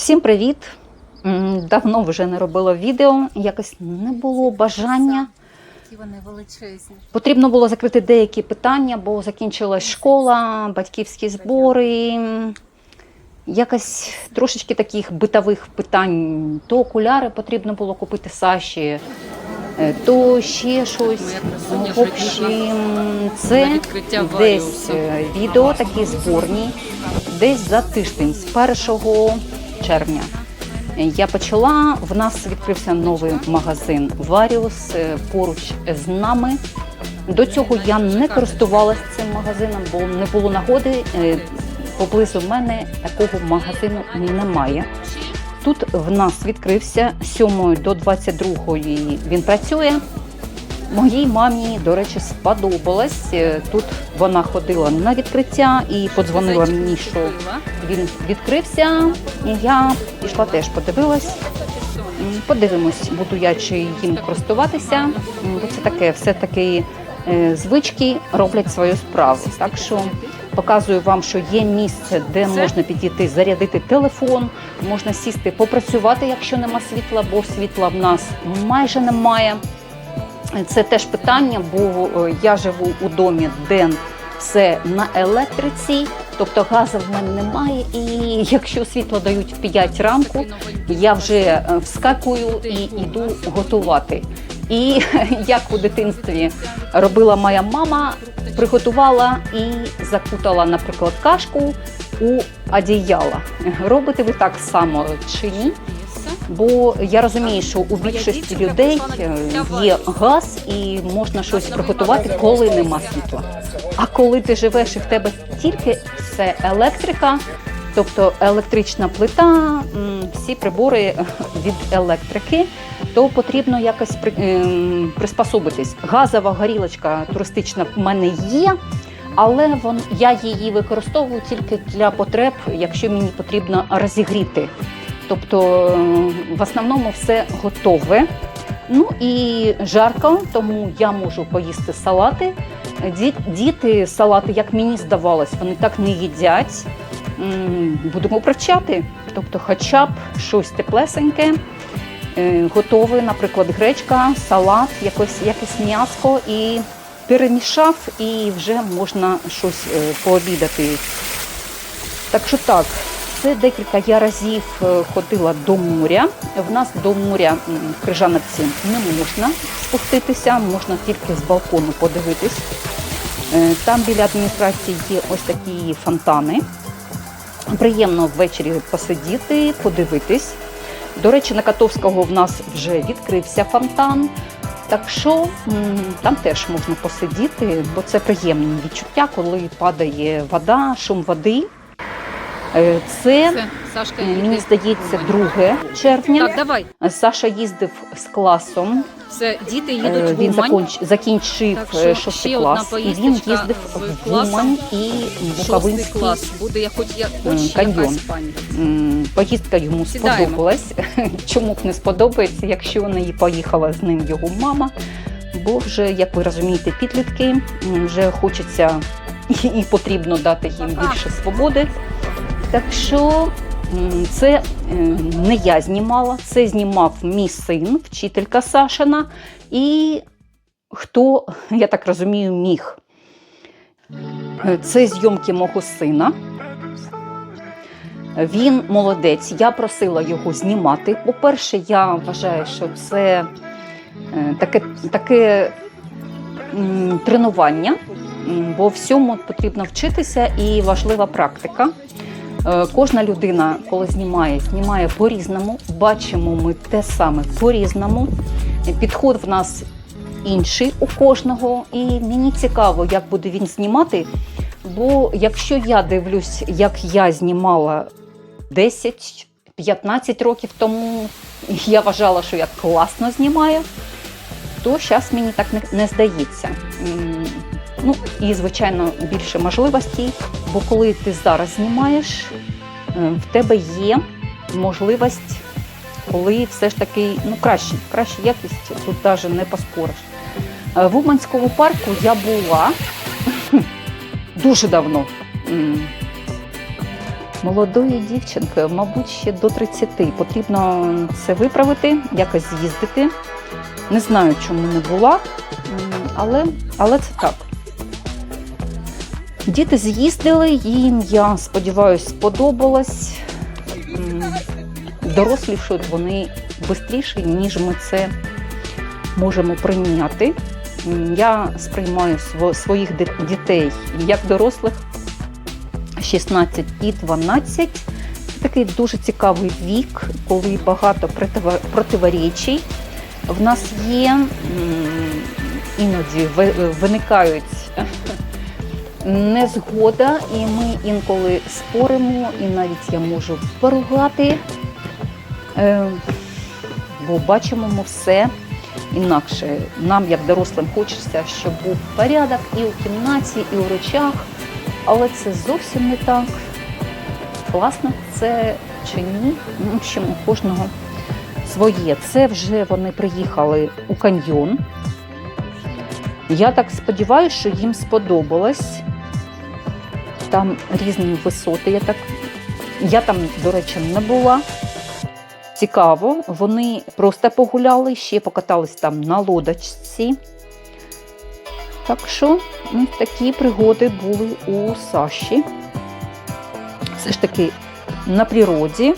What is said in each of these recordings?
Всім привіт! Давно вже не робила відео, якось не було бажання. Вони величезні. Потрібно було закрити деякі питання, бо закінчилась школа, батьківські збори. Якось трошечки таких битових питань. То окуляри потрібно було купити Саші, е, то ще щось. В общем, це десь е, відео такі зборні, десь за тиждень, з 1 червня. Я почала. В нас відкрився новий магазин Варіус е, поруч з нами. До цього я не користувалася цим магазином, бо не було нагоди. Е, Поблизу мене такого магазину немає. Тут в нас відкрився з 7 до 22 він працює. Моїй мамі, до речі, сподобалось. Е, Тут вона ходила на відкриття і подзвонила мені, що він відкрився. І я пішла теж подивилась. Подивимось, буду я чи їм користуватися. Бо це таке, все-таки е, звички роблять свою справу. Так що показую вам, що є місце, де можна підійти, зарядити телефон, можна сісти, попрацювати, якщо нема світла, бо світла в нас майже немає. Це теж питання, бо е, я живу у домі, де все на електриці, тобто газу в мене немає. І якщо світло дають в 5 ранку, я вже е, вскакую і йду готувати. І як у дитинстві робила моя мама, приготувала і закутала, наприклад, кашку у одіяла. Робите ви так само чи ні? Бо я розумію, що у більшості людей е, є газ і можна щось приготувати, коли нема світла. А коли ти живеш і в тебе тільки все електрика, тобто електрична плита, всі прибори від електрики, то потрібно якось ем, приспособитись. Газова горілочка туристична в мене є. Але вон, я її використовую тільки для потреб, якщо мені потрібно розігріти. Тобто е, в основному все готове. Ну і жарко, тому я можу поїсти салати. Діти салати, як мені здавалось, вони так не їдять. Будемо привчати. Тобто, хоча б щось теплесеньке, е, готове, наприклад, гречка, салат, якось, якесь м'ясо і перемішав, і вже можна щось е, пообідати. Так що так, це декілька я разів е, ходила до моря. В нас до моря в Крижановці не можна спуститися, можна тільки з балкону подивитись. Е, Там біля адміністрації є ось такі фонтани. Приємно ввечері посидіти, подивитись. До речі, на Котовського в нас вже відкрився фонтан. Так що там теж можна посидіти, бо це приємне відчуття, коли падає вода, шум води. Е, Це, Це Сашка їде. мені здається, 2 червня. Так, давай. Саша їздив з класом. Все, діти Е, їдуть в Він закінч- закінчив Так е, шостий клас. І він їздив в. Умань і Буковинський клас. Буде я хоч я хоч каньйон. Поїздка йому Сідаємо. сподобалась. Чому б не сподобається, якщо неї поїхала з ним його мама? Бо вже, як ви розумієте, підлітки вже хочеться і потрібно дати їм більше свободи. Так що це е, не я знімала, це знімав мій син, вчителька Сашина, і хто, я так розумію, міг. Е, Це зйомки мого сина. Він молодець. Я просила його знімати. По-перше, я вважаю, що це е, таке, таке тренування, бо всьому потрібно вчитися і важлива практика. Е, Кожна людина, коли знімає, знімає по-різному. Бачимо ми те саме по-різному. Підход в нас інший у кожного, і мені цікаво, як буде він знімати. Бо якщо я дивлюсь, як я знімала 10-15 років тому, я вважала, що я класно знімаю, то зараз мені так не, не здається. Ну і звичайно більше можливостей, бо коли ти зараз знімаєш, е, в тебе є можливість, коли все ж таки ну краще, краща якість тут навіть не поспориш. Е, В Уманському парку я була дуже давно. Молодою дівчинкою, мабуть, ще до 30. Потрібно це виправити, якось з'їздити. Не знаю, чому не була, але, але це так. Діти з'їздили, їм, я сподіваюся, сподобалось. М, Дорослішають вони швидше, ніж ми це можемо прийняти. Я сприймаю своїх дітей як дорослих 16 і 12. Це такий дуже цікавий вік, коли багато противоречій. В нас є іноді ви- виникають незгода, і ми інколи споримо, і навіть я можу поругати, Е, бо бачимо ми все інакше. Нам, як дорослим, хочеться, щоб був порядок і у кімнаті, і у речах, але це зовсім не так. Класно це чи ні? Ну, в общем, у кожного своє. Це вже вони приїхали у каньйон. Я так сподіваюся, що їм сподобалось. Там різні висоти. Я, так... я там, до речі, не була. Цікаво, вони просто погуляли, ще покатались там на лодочці. Так що такі пригоди були у Саші. Все ж таки на природі.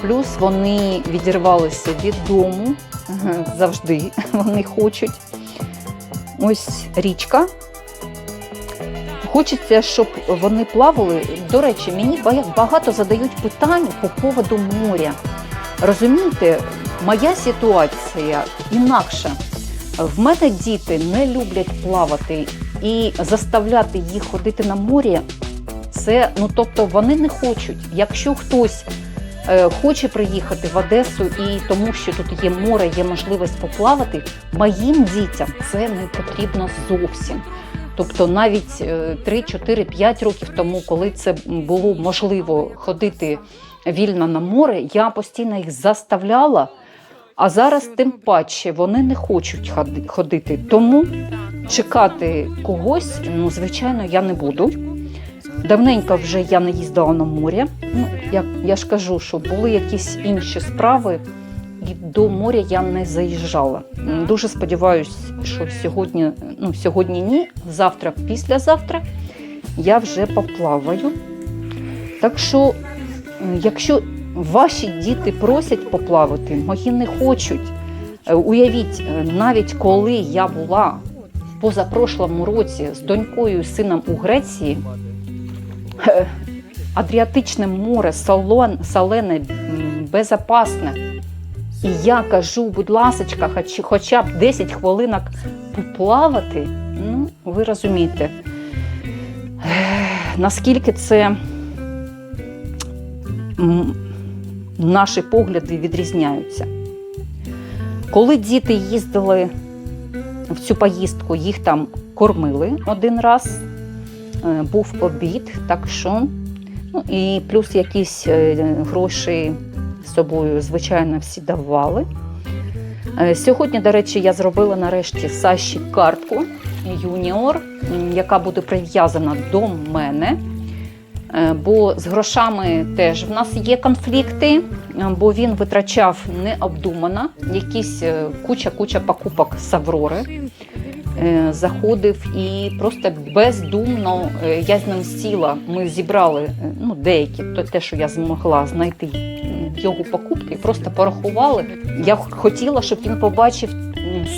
Плюс вони відірвалися від дому. Завжди вони хочуть. Ось річка. Хочеться, щоб вони плавали. До речі, мені багато задають питань по поводу моря. Розумієте, моя ситуація інакша. В мене діти не люблять плавати і заставляти їх ходити на морі. Це ну тобто вони не хочуть. Якщо хтось хоче приїхати в Одесу і тому, що тут є море, є можливість поплавати, моїм дітям це не потрібно зовсім. Тобто навіть е, 3, 4, 5 років тому, коли це було можливо ходити вільно на море, я постійно їх заставляла. А зараз тим паче вони не хочуть ходи- ходити. Тому чекати когось, ну звичайно, я не буду. Давненько вже я не їздила на море. Ну, як я ж кажу, що були якісь інші справи, і до моря я не заїжджала. Дуже сподіваюся, що сьогодні, ну сьогодні ні, завтра, післязавтра я вже поплаваю. Так що, якщо ваші діти просять поплавати, мої не хочуть. Е, Уявіть, е, навіть коли я була позапрошлому році з донькою і сином у Греції, Адріатичне море, салон, солене, м, безопасне. І я кажу, будь ласочка, хоч, хоча б 10 хвилинок поплавати, ну, ви розумієте, наскільки це наші погляди відрізняються. Коли діти їздили в цю поїздку, їх там кормили один раз, е, був обід, так що, ну і плюс якісь е, гроші з собою, звичайно, всі давали. Е, Сьогодні, до речі, я зробила нарешті Саші картку юніор, яка буде прив'язана до мене. Е, Бо з грошами теж в нас є конфлікти, е, бо він витрачав необдумано якісь е, куча-куча покупок з Аврори. Е, Заходив і просто бездумно е, я з ним сіла. Ми зібрали е, ну, деякі, те, що я змогла знайти його покупки, просто порахували. Я хотіла, щоб він побачив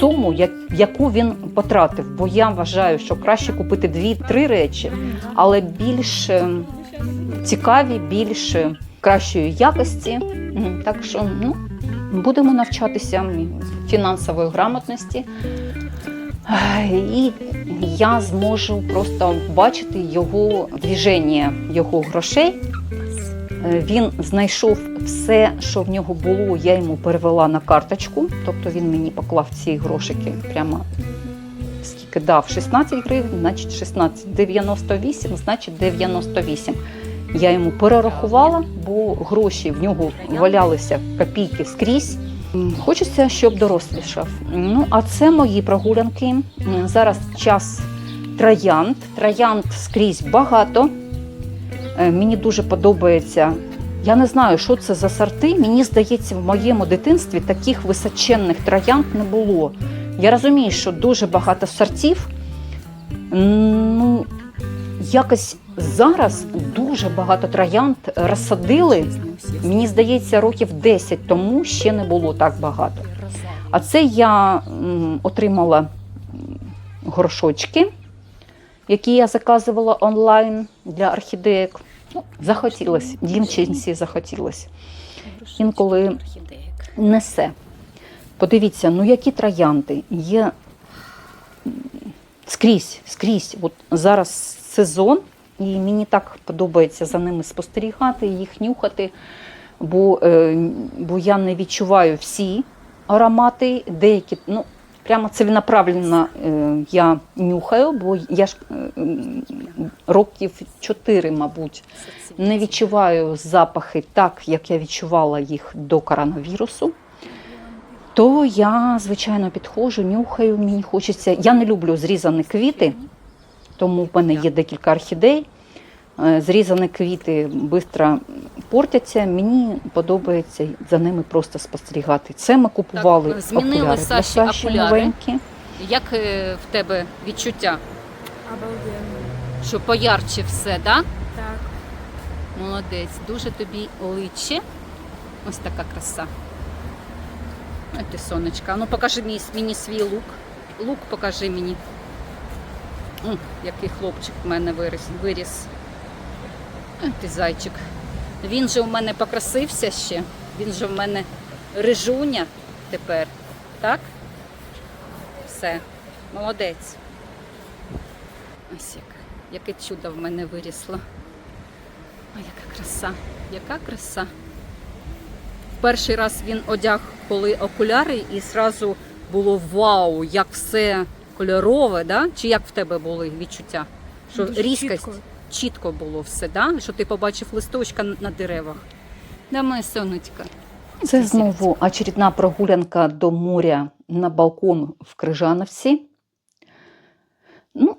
суму, яку він потратив. Бо я вважаю, що краще купити дві-три речі, але більш цікаві, більш кращої якості. Так що ну, будемо навчатися фінансової грамотності. І я зможу просто бачити його движення, його грошей. Він знайшов все, що в нього було, я йому перевела на карточку. Тобто він мені поклав ці грошики прямо скільки дав 16 гривень, значить 16, 98, значить 98. Я йому перерахувала, бо гроші в нього валялися копійки скрізь. Хочеться, щоб дорослішав. Ну, а це мої прогулянки. Зараз час троянд. Троянд скрізь багато. Е, Мені дуже подобається. Я не знаю, що це за сорти. Мені здається, в моєму дитинстві таких височенних троянд не було. Я розумію, що дуже багато сортів. Ну, якось зараз дуже багато троянд розсадили. Мені здається, років 10 тому ще не було так багато. А це я отримала горшочки, які я заказувала онлайн для орхідеїк. Ну, захотілося, дівчинці захотілося. Інколи несе. Подивіться, ну які троянди є скрізь, скрізь. От зараз сезон, і мені так подобається за ними спостерігати, їх нюхати, бо, е, бо я не відчуваю всі аромати, деякі, ну, прямо ціленаправленно е, я нюхаю, бо я ж е, років 4, мабуть, не відчуваю запахи так, як я відчувала їх до коронавірусу. То я, звичайно, підходжу, нюхаю, мені хочеться. Я не люблю зрізані квіти, тому в мене є декілька орхідей. Е, Зрізані квіти швидко портяться. Мені подобається за ними просто спостерігати. Це ми купували Так, змінили окуляри для Саші Саші окуляри. новенькі. Як е, в тебе відчуття? Обалденно. Що поярче все, да? Так. Молодець, дуже тобі личе. Ось така краса. Ой ти сонечка. Ну покажи мені свій лук. Лук покажи мені. Який хлопчик в мене виріс. виріс. Ти зайчик. Він же в мене покрасився ще. Він же в мене рижуня тепер. Так? Все. Молодець. Ось яка. Яке чудо в мене вирісло. Ой, яка краса, яка краса. Перший раз він одяг коли окуляри, і зразу було вау, як все кольорове, да? чи як в тебе були відчуття? Що Дуже різкость чітко. чітко було все, да? що ти побачив листочка на деревах. Да, моя сонечка. Це знову очередна прогулянка до моря на балкон в Крижановці. Ну,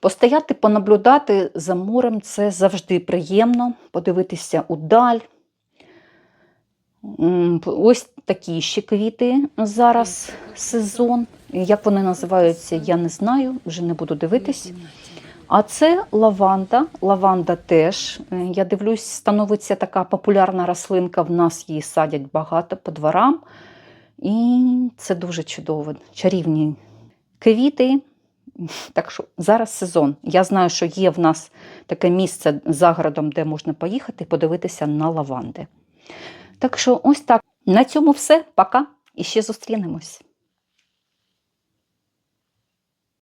постояти, понаблюдати за морем це завжди приємно, подивитися удаль. Ось такі ще квіти зараз сезон. Як вони називаються, я не знаю, вже не буду дивитись. А це лаванда. Лаванда теж. е, Я дивлюсь, становиться така популярна рослинка. В нас її садять багато по дворам. І це дуже чудово. Чарівні квіти. Так що зараз сезон. Я знаю, що є в нас таке місце за городом, де можна поїхати і подивитися на лаванди. Так що ось так. На цьому все. Пока. І ще зустрінемось.